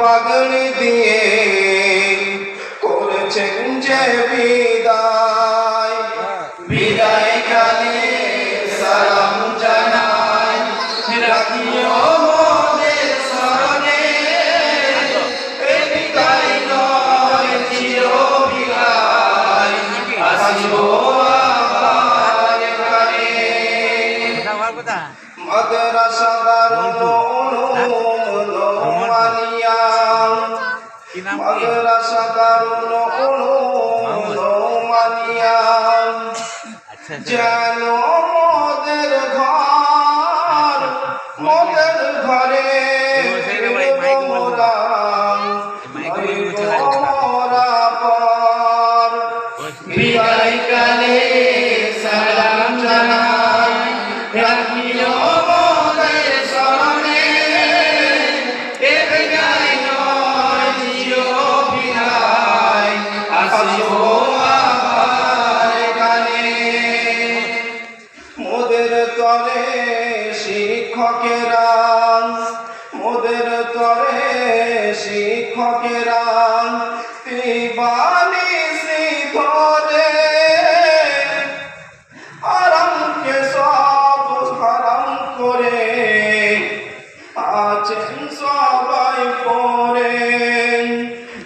পাগড়ি দিয়ে করেছেন যে বিদায়। বিদায় মাদ্রাসা দারুল উলুম মানিয়া যেন মোদের ঘর মোদের ঘরে মোরা মোরা পর বিদায় কালে তরে শিক্ষকেরা, মোদের তরে শিক্ষকেরা, তিবানি ধরে আরামকে সব হারাম করে, আছেন সবাই পরে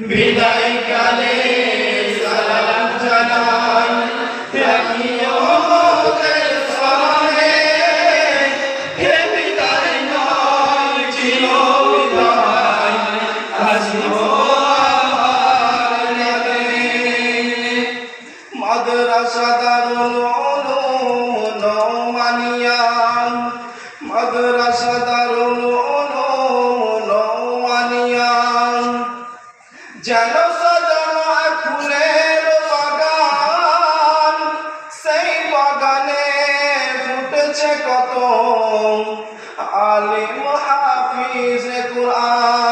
বিদায় মাদ্রাসা দারুল উলুম নওমানিয়া মাদ্রাসা দারুল উলুম নওমানিয়া যেন আলিম হাফিজ কুরআন।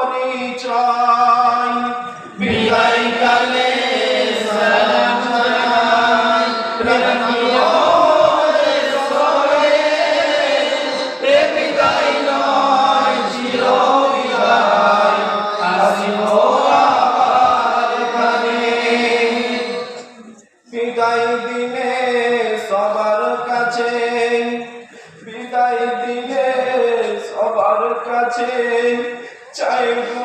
বিদায় দিনে সবার কাছে বিদায় দিনে সবার কাছে চাইব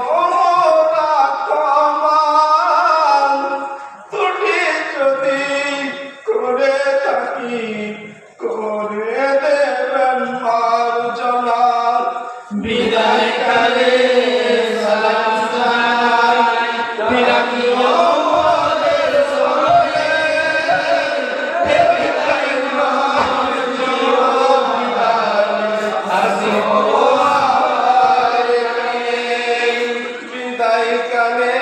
ilka ne